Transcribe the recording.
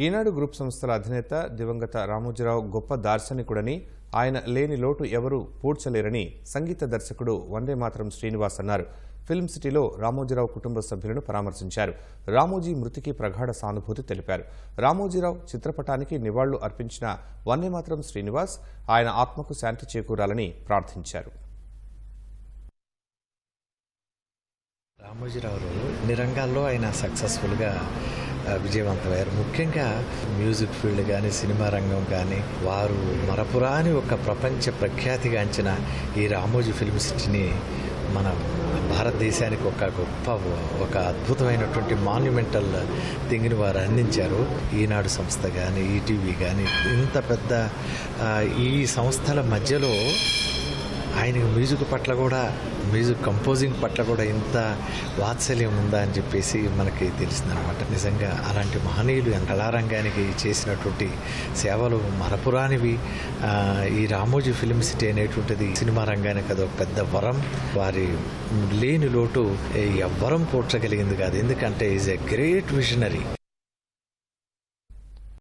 ఈనాడు group సంస్థల అధినేత దివంగత రామోజీరావు గొప్ప దార్శనికుడని ఆయన లేని లోటు ఎవరూ పూడ్చలేరని సంగీత దర్శకుడు వందే మాతరం శ్రీనివాస్ అన్నారు. ఫిల్మ్ సిటీలో రామోజీరావు కుటుంబ సభ్యులను పరామర్శించారు. రామోజీ మృతికి ప్రగాఢ సానుభూతి తెలిపారు. రామోజీరావు చిత్రపటానికి నివాళులు అర్పించిన వందే శ్రీనివాస్ ఆయన ఆత్మకు శాంతి చేకూరాలని ప్రార్థించారు. రామోజీరావు నిరంగాల్లో రంగాల్లో ఆయన సక్సెస్ఫుల్గా విజయవంతమయ్యారు ముఖ్యంగా మ్యూజిక్ ఫీల్డ్ కానీ సినిమా రంగం కానీ వారు మరపురాని ఒక ప్రపంచ ప్రఖ్యాతిగాంచిన ఈ రామోజీ ఫిల్మ్ సిటీని మన భారతదేశానికి ఒక గొప్ప ఒక అద్భుతమైనటువంటి మాన్యుమెంటల్ థింగ్ని వారు అందించారు. ఈనాడు సంస్థ కానీ ఈటీవీ కానీ ఇంత పెద్ద ఈ సంస్థల మధ్యలో ఆయనకి మ్యూజిక్ పట్ల కూడా మ్యూజిక్ కంపోజింగ్ పట్ల కూడా ఇంత వాత్సల్యం ఉందా అని చెప్పేసి మనకి తెలిసిందనమాట నిజంగా అలాంటి మహనీయులు కళారంగానికి చేసినటువంటి సేవలు మరపురానివి. ఈ రామోజీ ఫిలిం సిటీ అనేటువంటిది సినిమా రంగానికి అదొక పెద్ద వరం. వారి లేని లోటు ఎవ్వరం పోడ్చగలిగింది కాదు. ఎందుకంటే ఈజ్ ఎ గ్రేట్ విజనరీ